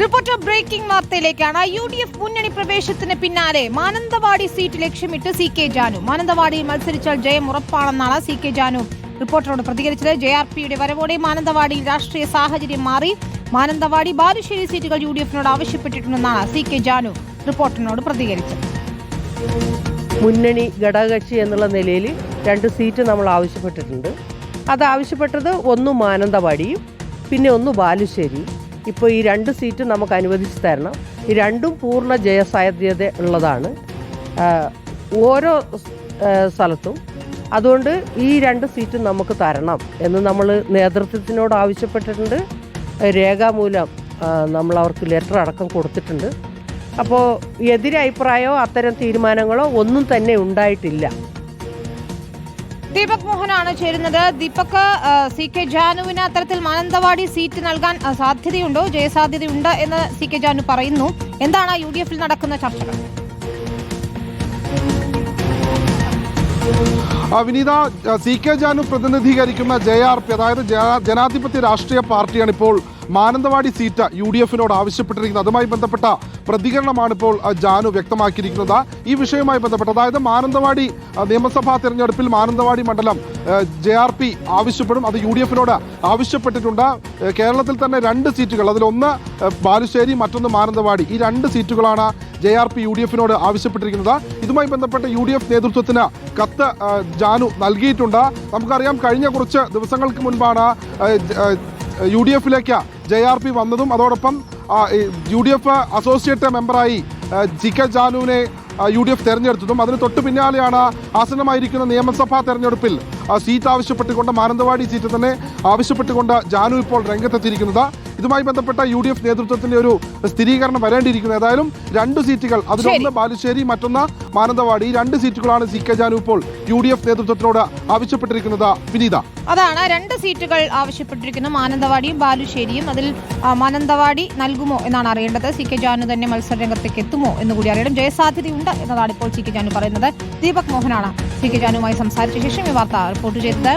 Reporter breaking വാർത്തയിലേക്കാണ്. U D F മുന്നണി പ്രവേശത്തിന് പിന്നാലെ മാനന്തവാടി സീറ്റ് ലക്ഷ്യമിട്ട് സി കെ ജാനു. മാനന്തവാടിയിൽ മത്സരിച്ചാൽ ജയം ഉറപ്പാണെന്നാണ് സി കെ ജാനു റിപ്പോർട്ടറോട് പ്രതികരിച്ചത്. ജെ ആർ പിയുടെ വരവോടെ മാനന്തവാടിയിൽ രാഷ്ട്രീയ സാഹചര്യം മാറി. മാനന്തവാടി ബാലുശ്ശേരി സീറ്റുകൾ യു ഡി എഫിനോട് ആവശ്യപ്പെട്ടിട്ടുണ്ടെന്നാണ് സി കെ ജാനു റിപ്പോർട്ടറിനോട് പ്രതികരിച്ചത്. മുന്നണി ഘടകകക്ഷി എന്നുള്ള നിലയിൽ രണ്ട് സീറ്റ് നമ്മൾ ആവശ്യപ്പെട്ടിട്ടുണ്ട്. അത് ആവശ്യപ്പെട്ടത് ഒന്ന് മാനന്തവാടിയും പിന്നെ ഒന്ന് ബാലുശ്ശേരിയും. ഇപ്പോൾ ഈ രണ്ട് സീറ്റും നമുക്ക് അനുവദിച്ചു തരണം. ഈ രണ്ടും പൂർണ ജയസാധ്യത ഉള്ളതാണ്. ഓരോ സ്ഥലത്തും. അതുകൊണ്ട് ഈ രണ്ട് സീറ്റും നമുക്ക് തരണം എന്ന് നമ്മൾ നേതൃത്വത്തിനോട് ആവശ്യപ്പെട്ടിട്ടുണ്ട്. രേഖാമൂലം നമ്മൾ അവർക്ക് ലെറ്റർ അടക്കം കൊടുത്തിട്ടുണ്ട്. അപ്പോൾ എതിരഭിപ്രായമോ അത്തരം തീരുമാനങ്ങളോ ഒന്നും തന്നെ ഉണ്ടായിട്ടില്ല. ദീപക് മോഹനാണ് ചേരുന്നത്. ദീപക് സി കെ ജാനുവിന് അത്തരത്തിൽ മാനന്തവാടി സീറ്റ് നൽകാൻ സാധ്യതയുണ്ടോ? ജയസാധ്യതയുണ്ട് എന്ന് സി കെ ജാനു പറയുന്നു. എന്താണ് യു ഡി എഫിൽ നടക്കുന്ന ചർച്ചകൾ? വിനീത സി കെ ജാനു പ്രതിനിധീകരിക്കുന്ന ജെ ആർ പി അതായത് ജന- ജനാധിപത്യ രാഷ്ട്രീയ പാർട്ടിയാണ് ഇപ്പോൾ മാനന്തവാടി സീറ്റ് യു ഡി എഫിനോട് ആവശ്യപ്പെട്ടിരിക്കുന്നത് അതുമായി ബന്ധപ്പെട്ട പ്രതികരണമാണ് ഇപ്പോൾ ജാനു വ്യക്തമാക്കിയിരിക്കുന്നത്. ഈ വിഷയവുമായി ബന്ധപ്പെട്ട് അതായത് മാനന്തവാടി നിയമസഭാ തെരഞ്ഞെടുപ്പിൽ മാനന്തവാടി മണ്ഡലം ജെ ആർ പി ആവശ്യപ്പെടും. അത് യു ഡി എഫിനോട് ആവശ്യപ്പെട്ടിട്ടുണ്ട് കേരളത്തിൽ തന്നെ രണ്ട് സീറ്റുകൾ. അതിലൊന്ന് ബാലുശ്ശേരി മറ്റൊന്ന് മാനന്തവാടി. ഈ രണ്ട് സീറ്റുകളാണ് J R P U D എഫിനോട് ആവശ്യപ്പെട്ടിരിക്കുന്നത്. ഇതുമായി ബന്ധപ്പെട്ട് യു ഡി എഫ് നേതൃത്വത്തിന് കത്ത് ജാനു നൽകിയിട്ടുണ്ട്. നമുക്കറിയാം കഴിഞ്ഞ കുറച്ച് ദിവസങ്ങൾക്ക് മുൻപാണ് യു ഡി എഫിലേക്ക് ജെ ആർ പി വന്നതും അതോടൊപ്പം യു ഡി എഫ് അസോസിയേറ്റ് മെമ്പറായി ജി കെ ജാനുവിനെ യു ഡി എഫ് തെരഞ്ഞെടുത്തതും അതിന് തൊട്ട് പിന്നാലെയാണ് ആസന്നമായിരിക്കുന്ന നിയമസഭാ തെരഞ്ഞെടുപ്പിൽ സീറ്റ് ആവശ്യപ്പെട്ടുകൊണ്ട് മാനന്തവാടി സീറ്റ് തന്നെ ആവശ്യപ്പെട്ടുകൊണ്ട് ജാനു ഇപ്പോൾ രംഗത്തെത്തിയിരിക്കുന്നത്. ഇതുമായി ബന്ധപ്പെട്ട യു ഡി എഫ് നേതൃത്വത്തിന്റെ ഒരു സ്ഥിരീകരണം വരേണ്ടിയിരിക്കുന്നു. ഏതായാലും രണ്ട് സീറ്റുകൾ അതിലൊന്ന് ബാലുശ്ശേരി മറ്റൊന്ന് മാനന്തവാടി. രണ്ട് സീറ്റുകളാണ് സി കെ ജാനു ഇപ്പോൾ യു ഡി എഫ് നേതൃത്വത്തിനോട് ആവശ്യപ്പെട്ടിരിക്കുന്നത്. വിനീത. അതാണ്. രണ്ട് സീറ്റുകൾ ആവശ്യപ്പെട്ടിരിക്കുന്നു മാനന്തവാടിയും ബാലുശ്ശേരിയും. അതിൽ മാനന്തവാടി നൽകുമോ എന്നാണ് അറിയേണ്ടത്. സി കെ ജാനു തന്നെ മത്സര രംഗത്തേക്ക് എത്തുമോ എന്ന് കൂടി അറിയണം ജയസാധ്യതയുണ്ട് എന്നതാണ് ഇപ്പോൾ സി കെ ജാനു പറയുന്നത്. ദീപക് മോഹനാണ് സി കെ ജാനുമായി സംസാരിച്ച ശേഷം ഈ വാർത്ത റിപ്പോർട്ട് ചെയ്തത്.